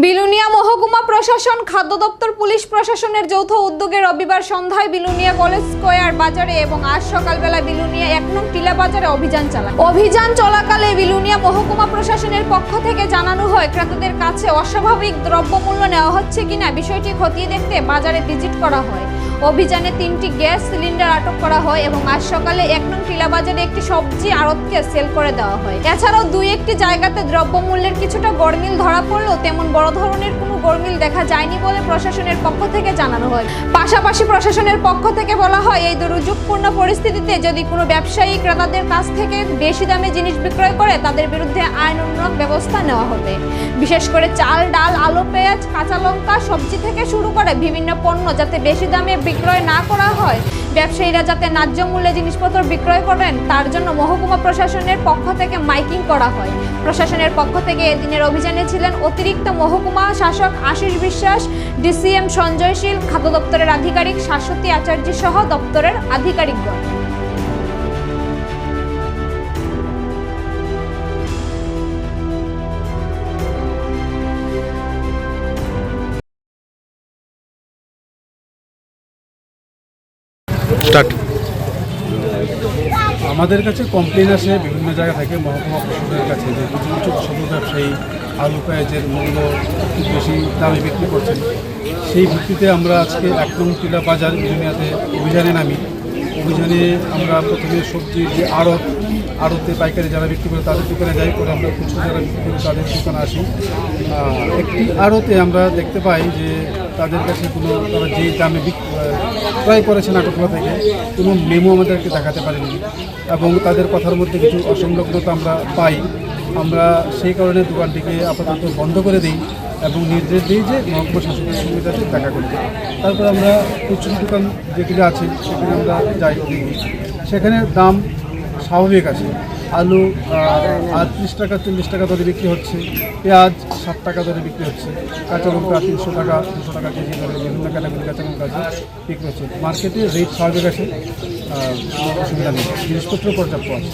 বিলুনিয়া মহকুমা প্রশাসন, খাদ্য দপ্তর, পুলিশ প্রশাসনের যৌথ উদ্যোগে রবিবার সন্ধ্যায় বিলুনিয়া কলেজ স্কোয়ার বাজারে এবং আজ সকালবেলা বিলুনিয়া এক নং টিলা বাজারে অভিযান চালায়। অভিযান চলাকালে বিলুনিয়া মহকুমা প্রশাসনের পক্ষ থেকে জানানো হয়, ক্রেতাদের কাছে অস্বাভাবিক দ্রব্যমূল্য নেওয়া হচ্ছে কিনা বিষয়টি খতিয়ে দেখতে বাজারে ভিজিট করা হয়। অভিযানে তিনটি গ্যাস সিলিন্ডার আটক করা হয় এবং আজ সকালে এক নং টিলা বাজারে একটি সবজি আড়তকে সেল করে দেওয়া হয়। এছাড়াও দুই একটি জায়গাতে দ্রব্যমূল্যের কিছুটা গরমিল ধরা পড়লেও তেমন বড় ধরনের কোনো গরমিল দেখা যায়নি বলে প্রশাসনের পক্ষ থেকে জানানো হয়। পাশাপাশি প্রশাসনের পক্ষ থেকে বলা হয়, এই দুর্যোগপূর্ণ পরিস্থিতিতে যদি কোনো ব্যবসায়ী ক্রেতাদের কাছ থেকে বেশি দামে জিনিস বিক্রয় করে, তাদের বিরুদ্ধে আইন উন্নয়ন ব্যবস্থা নেওয়া হবে। বিশেষ করে চাল, ডাল, আলু, পেঁয়াজ, কাঁচা লঙ্কা, সবজি থেকে শুরু করে বিভিন্ন পণ্য যাতে বেশি দামে বিক্রয় না করা হয়। ব্যবসায়ীরা যাতে ন্যায্য মূল্যে জিনিসপত্র বিক্রয় করেন তার জন্য মহকুমা প্রশাসনের পক্ষ থেকে মাইকিং করা হয়। প্রশাসনের পক্ষ থেকে এদিনের অভিযানে ছিলেন অতিরিক্ত মহকুমা শাসক আশিস বিশ্বাস, ডিসিএম সঞ্জয়শীল খাদ্য দপ্তরের আধিকারিক শাশ্বতী আচার্য সহ দপ্তরের আধিকারিকগণ। স্টার্ট। আমাদের কাছে কমপ্লেন আসে, বিভিন্ন জায়গা থেকে, মহকুমা প্রশাসনের কাছে যে কিছু কিছু ছোট ব্যবসায়ী আলু পেঁয়াজের মূল্য খুব বেশি দামে বিক্রি করছেন। সেই ভিত্তিতে আমরা আজকে এক নং টিলা বাজার ইউনিয়াতে অভিযানে নামি। অভিযানে আমরা প্রথমে সবজির যে আড়ত আড়তে পাইকারি যারা বিক্রি করে তাদের দোকানে যাই করে আমরা খুচরো যারা বিক্রি করে তাদের দোকানে আসি। একটি আড়তে আমরা দেখতে পাই যে তাদের কাছে কোনো তারা যে দামে ক্রয় করেছে নাটকলা থেকে কোনো মেমো আমাদেরকে দেখাতে পারেনি এবং তাদের কথার মধ্যে কিছু অসংলগ্নতা আমরা পাই। আমরা সেই কারণে দোকানটিকে আপাতত বন্ধ করে দিই এবং নির্দেশ দিই যে মহকুমা শাসকের সঙ্গে যাতে দেখা করতে তারপর আমরা খুচরো দোকান যেগুলো আছে, সেখানে আমরা যাই। সেখানে দাম স্বাভাবিক আছে। আলু আটত্রিশ টাকা, চল্লিশ টাকা দরে বিক্রি হচ্ছে। পেঁয়াজ, ষাট টাকা দরে বিক্রি হচ্ছে। কাঁচা লঙ্কা তিনশো টাকা, দুশো টাকা কেজি দরে বিভিন্ন ক্যাটাগরি কাঁচা লঙ্কা আছে, বিক্রি হচ্ছে। মার্কেটে রেট স্বাভাবিক আছে। অসুবিধা নেই। জিনিসপত্র পর্যাপ্ত আছে।